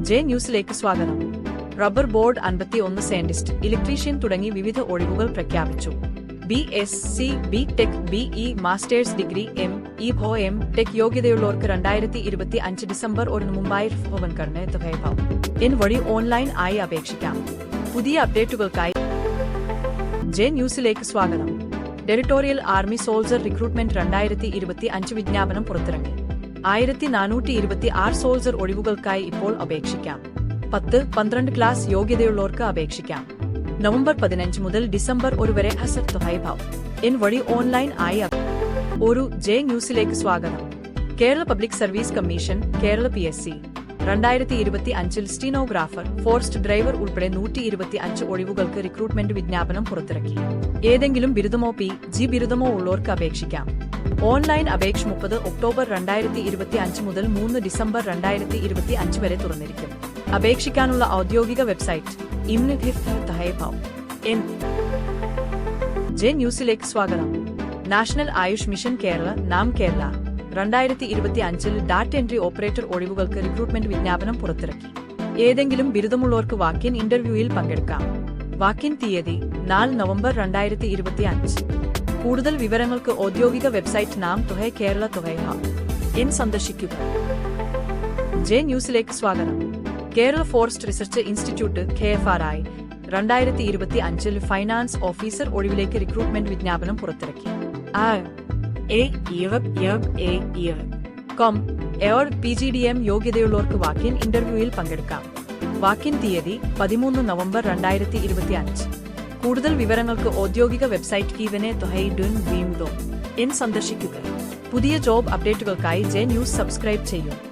J ന്യൂസിലേക്ക് സ്വാഗതം. Rubber board അൻപത്തി ഒന്ന് സയന്റിസ്റ്റ് ഇലക്ട്രീഷ്യൻ തുടങ്ങി വിവിധ ഒഴിവുകൾ പ്രഖ്യാപിച്ചു. B S C B tech B E masters degree M E ഭോ M tech യോഗ്യതയുള്ളവർക്ക് രണ്ടായിരത്തി ഇരുപത്തി അഞ്ച് ഡിസംബർ ഒരു മുമ്പായി ഭവൻ കടന്ന് തുകയഭാവ് എൻ വഴി ഓൺലൈൻ ആയി അപേക്ഷിക്കാം. പുതിയ അപ്ഡേറ്റുകൾക്കായി ജെ ന്യൂസിലേക്ക് സ്വാഗതം. ടെറിട്ടോറിയൽ ആർമി സോൾജർ റിക്രൂട്ട്മെന്റ് രണ്ടായിരത്തി ഇരുപത്തി അഞ്ച് വിജ്ഞാപനം പുറത്തിറങ്ങി. ആയിരത്തി നാനൂറ്റി ഇരുപത്തി ആറ് സോൾജർ ഒഴിവുകൾക്കായി ഇപ്പോൾ അപേക്ഷിക്കാം. പത്ത് പന്ത്രണ്ട് ക്ലാസ് യോഗ്യതയുള്ളവർക്ക് അപേക്ഷിക്കാം. നവംബർ പതിനഞ്ച് മുതൽ ഡിസംബർ ഒരു വരെ ഹസർ തുഹൈഭാവ് എൻ വഴി ഓൺലൈൻ ആയി ഒരു ജെ ന്യൂസിലേക്ക് സ്വാഗതം. Kerala public service commission Kerala P S C. രണ്ടായിരത്തി ഇരുപത്തി അഞ്ചിൽ സ്റ്റീനോഗ്രാഫർ ഫോറസ്റ്റ് ഡ്രൈവർ ഉൾപ്പെടെ നൂറ്റി ഇരുപത്തി അഞ്ച് ഒഴിവുകൾക്ക് റിക്രൂട്ട്മെന്റ് വിജ്ഞാപനം പുറത്തിറക്കി. ഏതെങ്കിലും ബിരുദമോ പി ജി ബിരുദമോ ഉള്ളവർക്ക് അപേക്ഷിക്കാം. ഓൺലൈൻ അപേക്ഷ മുപ്പത് ഒക്ടോബർ രണ്ടായിരത്തി ഇരുപത്തി അഞ്ച് മുതൽ മൂന്ന് ഡിസംബർ രണ്ടായിരത്തി ഇരുപത്തി അഞ്ച് വരെ തുറന്നിരിക്കും. അപേക്ഷിക്കാനുള്ള ഔദ്യോഗിക വെബ്സൈറ്റ് ജെ ന്യൂസിലേക്ക് സ്വാഗതം. നാഷണൽ ആയുഷ് മിഷൻ കേരള നാം കേരള. രണ്ടായിരത്തി ഇരുപത്തി അഞ്ചിൽ ഡാറ്റ എൻട്രി ഓപ്പറേറ്റർ ഒഴിവുകൾക്ക് റിക്രൂട്ട്മെന്റ് വിജ്ഞാപനം പുറത്തിറക്കി. ഏതെങ്കിലും ബിരുദമുള്ളവർക്ക് വാക്കിൻ ഇന്റർവ്യൂയിൽ പങ്കെടുക്കാം. വാക്കിൻ തീയതി നാല് നവംബർ രണ്ടായിരത്തി ഇരുപത്തി അഞ്ച് കൂടുതൽ വിവരങ്ങൾക്ക് ഔദ്യോഗിക വെബ്സൈറ്റ് നാം തുഹ കേരള തുഹൈഹ എൻ സന്ദർശിക്കുക. ജെ ന്യൂസിലേക്ക് സ്വാഗതം. Kerala forest research institute K F R I രണ്ടായിരത്തി ഇരുപത്തി അഞ്ചിൽ ഫൈനാൻസ് ഓഫീസർ ഒഴിവിലേക്ക് റിക്രൂട്ട്മെന്റ് വിജ്ഞാപനം പുറത്തിറക്കി. Com air P G D M യോഗ്യതയുള്ളവർക്ക് വാക്കിൻ ഇന്റർവ്യൂവിൽ പങ്കെടുക്കാം. വാക്കിൻ തീയതി പതിമൂന്ന് നവംബർ രണ്ടായിരത്തി ഇരുപത്തി അഞ്ച് കൂടുതൽ വിവരങ്ങൾക്ക് ഔദ്യോഗിക വെബ്സൈറ്റ് കീവനെ തൊഹൈ ഡുൻ വീം ദോ. എൻ സന്ദർശിക്കുക. പുതിയ ജോബ് അപ്ഡേറ്റുകൾക്കായി ജെ ന്യൂസ് സബ്സ്ക്രൈബ് ചെയ്യൂ.